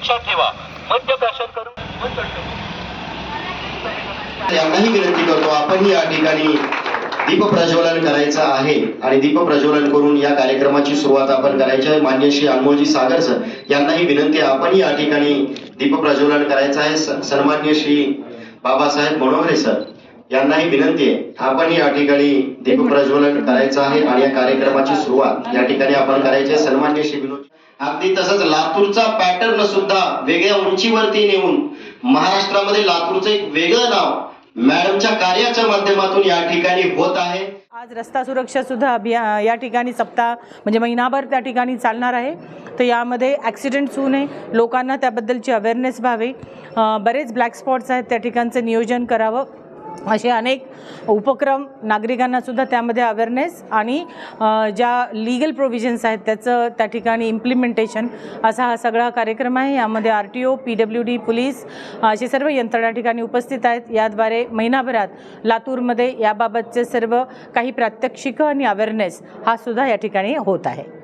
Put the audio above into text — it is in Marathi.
लक्षात ठेवा. मद्य प्राशन करू यांनाही विनंती करतो आपण या ठिकाणी दीप प्रज्वलन करायचं आहे आणि दीप प्रज्वलन करून या कार्यक्रमाची सुरुवात आपण करायची आहे. मान्य श्री अनमोलजी सागर सर यांनाही विनंती आपण या ठिकाणी दीप प्रज्वलन करायचं आहे. सन्मान्य श्री बाबासाहेब मनोहरे सर यांनाही विनंती आहे आपण या ठिकाणी दीप प्रज्वलन करायचं आहे आणि या कार्यक्रमाची सुरुवात या ठिकाणी आपण करायची आहे. सन्मान्य श्री विनोद अगदी तसंच लातूरचा पॅटर्न सुद्धा वेगळ्या उंचीवरती नेऊन महाराष्ट्रामध्ये लातूरचं एक वेगळं नाव मॅडमच्या कार्याच्या माध्यमातून या ठिकाणी होत आहे. आज रस्ता सुरक्षा सुद्धा अभिया या ठिकाणी सप्ताह म्हणजे महिनाभर त्या ठिकाणी चालणार आहे. तर यामध्ये ॲक्सिडेंट्स होऊ नये. लोकांना त्याबद्दलची अवेअरनेस व्हावी. बरेच ब्लॅक स्पॉट्स आहेत त्या ठिकाणचं नियोजन करावं. असे अनेक उपक्रम नागरिकांनासुद्धा त्यामध्ये अवेअरनेस आणि ज्या लीगल प्रोव्हिजन्स आहेत त्याचं त्या ठिकाणी इम्प्लिमेंटेशन असा हा सगळा कार्यक्रम आहे. यामध्ये R T O P W D police असे सर्व यंत्रणा ठिकाणी उपस्थित आहेत. याद्वारे महिनाभरात लातूरमध्ये याबाबतचे सर्व काही प्रात्यक्षिकं आणि अवेअरनेस हा सुद्धा या ठिकाणी होत आहे.